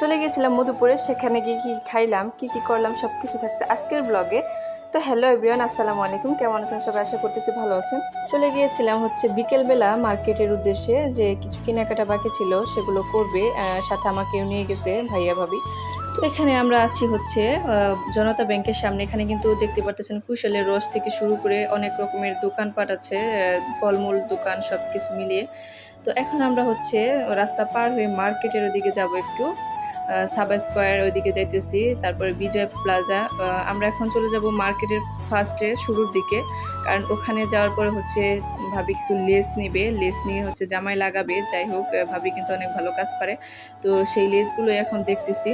চলে গিয়েছিলাম মধুপুরে, সেখানে গিয়ে কী খাইলাম, কি কি করলাম সব কিছু থাকছে আজকের ব্লগে তো হ্যালো এভরিওয়ান আসসালামু আলাইকুম, কেমন আছেন? সবাই আশা করতেছি ভালো আছেন। চলে গিয়েছিলাম হচ্ছে বিকেলবেলা মার্কেটের উদ্দেশ্যে যে কিছু কেনাকাটা বাকি ছিল, সেগুলো করবে সাথে আমাকেও নিয়ে গেছে ভাইয়া ভাবি। তো এখানে আমরা আছি হচ্ছে জনতা ব্যাংকের সামনে। এখানে কিন্তু দেখতে পারতেছেন কুশলের রস থেকে শুরু করে অনেক রকমের দোকানপাট আছে ফলমূল দোকান সব কিছু মিলিয়ে। তো এখন আমরা হচ্ছে রাস্তা পার হয়ে মার্কেটের ওদিকে যাব একটু। সাবা স্কোয়ার ওইদিকে যাইতেছি, তারপরে বিজয় প্লাজা। আমরা এখন চলে যাব মার্কেটের ফার্স্টে শুরুর দিকে। কারণ ওখানে যাওয়ার পরে হচ্ছে ভাবি কিছু লেস নিবে। লেস নিয়ে হচ্ছে জামাই লাগাবে। যাই হোক ভাবি কিন্তু অনেক ভালো কাজ পারে। তো সেই লেসগুলো এখন দেখতেছি।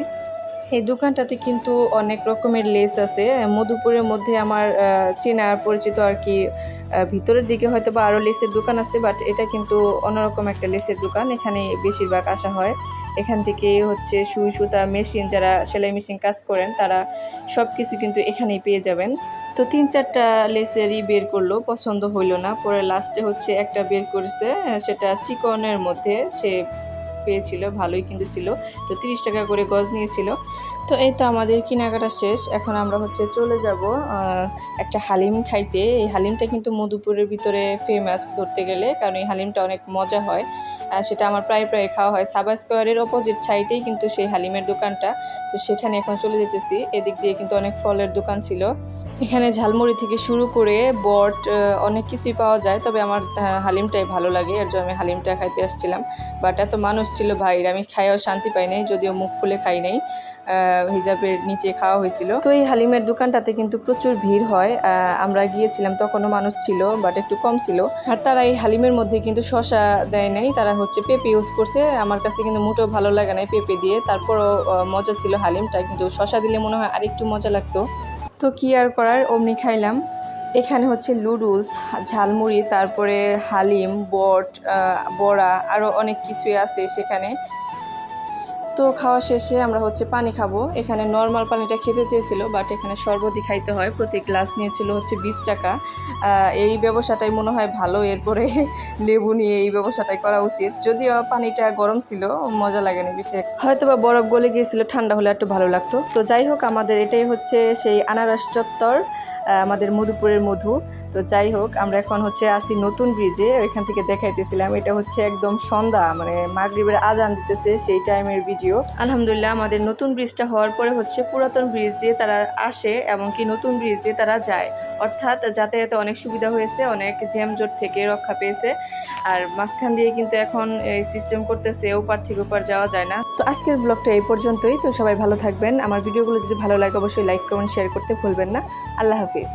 এই দোকানটাতে কিন্তু অনেক রকমের লেস আছে। মধুপুরের মধ্যে আমার চেনা পরিচিত আর কি ভিতরের দিকে হয়তো বা আরও লেসের দোকান আছে বাট এটা কিন্তু অন্যরকম একটা লেসের দোকান। এখানে বেশিরভাগ আসা হয়। এখান থেকে হচ্ছে সুই সুতা মেশিন যারা সেলাই মেশিন কাজ করেন, তারা সব কিছু কিন্তু এখানেই পেয়ে যাবেন। তো তিন চারটা লেসেরই বের করল, পছন্দ হইল না। পরে লাস্টে হচ্ছে একটা বের করেছে, সেটা চিকনের মধ্যে সে পেয়েছিল, ভালোই কিন্তু ছিল। তো তিরিশ টাকা করে গজ নিয়েছিল। তো এই তো আমাদের কেনাকাটা শেষ। এখন আমরা হচ্ছে চলে যাব একটা হালিম খাইতে। এই হালিমটা কিন্তু মধুপুরের ভিতরে ফেমাস ধরতে গেলে, কারণ এই হালিমটা অনেক মজা হয়। সেটা আমার প্রায় প্রায় খাওয়া হয়। সাবা স্কোয়ারের অপোজিট সাইডেই কিন্তু সেই হালিমের দোকানটা। তো সেখানে এখন চলে যেতেছি। এদিক দিয়ে কিন্তু অনেক ফলের দোকান ছিল। এখানে ঝালমুড়ি থেকে শুরু করে বট অনেক কিছুই পাওয়া যায়। তবে আমার হালিমটাই ভালো লাগে। এর জন্য আমি হালিমটা খাইতে আসছিলাম। বাট এত মানুষ ছিল ভাই আমি খাইয়াও শান্তি পাই নাই, যদিও মুখ খুলে খাই নাই। হিজাবের নিচে খাওয়া হয়েছিল। তো এই হালিমের দোকানটাতে কিন্তু প্রচুর ভিড় হয়। আমরা গিয়েছিলাম, তখনও মানুষ ছিল বাট একটু কম ছিল। আর তারা এই হালিমের মধ্যে কিন্তু শশা দেয় নাই, তারা হচ্ছে পেঁপে ইউজ করছে। আমার কাছে কিন্তু মোটেও ভালো লাগে নাই পেঁপে দিয়ে। তারপরও মজা ছিল হালিমটা, কিন্তু শশা দিলে মনে হয় আরেকটু মজা লাগতো। তো কি আর করার, অমনি খাইলাম। এখানে হচ্ছে লুডুলস ঝালমুড়ি, তারপরে হালিম, বট বড়া, আরও অনেক কিছুই আছে সেখানে। তো খাওয়া শেষে আমরা হচ্ছে পানি খাব। এখানে নর্মাল পানিটা খেতে চেয়েছিল বাট এখানে শরবতই খাইতে হয়। প্রতি গ্লাস নিয়েছিল হচ্ছে বিশ টাকা। এই ব্যবসাটাই মনে হয় ভালো, এরপরে লেবু নিয়ে এই ব্যবসাটাই করা উচিত। যদিও পানিটা গরম ছিল, মজা লাগেনি বেশি। হয়তো বা বরফ গলে গিয়েছিল, ঠান্ডা হলে একটু ভালো লাগতো। তো যাই হোক, আমাদের এটাই হচ্ছে সেই আনারস চত্বর আমাদের মধুপুরের মধু। তো যাই হোক, আমরা এখন হচ্ছে আসি নতুন ব্রিজে ওইখান থেকে দেখাইতেছিলাম, এটা হচ্ছে একদম সন্ধ্যা মানে মাগরিবের আজান দিতেছে সেই টাইমের ভিডিও আলহামদুলিল্লাহ, আমাদের নতুন ব্রিজটা হওয়ার পরে হচ্ছে পুরাতন ব্রিজ দিয়ে তারা আসে, এমনকি নতুন ব্রিজ দিয়ে তারা যায়। অর্থাৎ যাতায়াতে অনেক সুবিধা হয়েছে, অনেক জ্যামজট থেকে রক্ষা পেয়েছে। আর মাঝখান দিয়ে কিন্তু এখন এই সিস্টেম করতেছে, ওপার থেকে ওপার যাওয়া যায় না। তো আজকের ব্লগটা এই পর্যন্তই। তো সবাই ভালো থাকবেন। আমার ভিডিওগুলো যদি ভালো লাগে, অবশ্যই লাইক কমেন্ট শেয়ার করতে ভুলবেন না। আল্লাহ হাফিজ।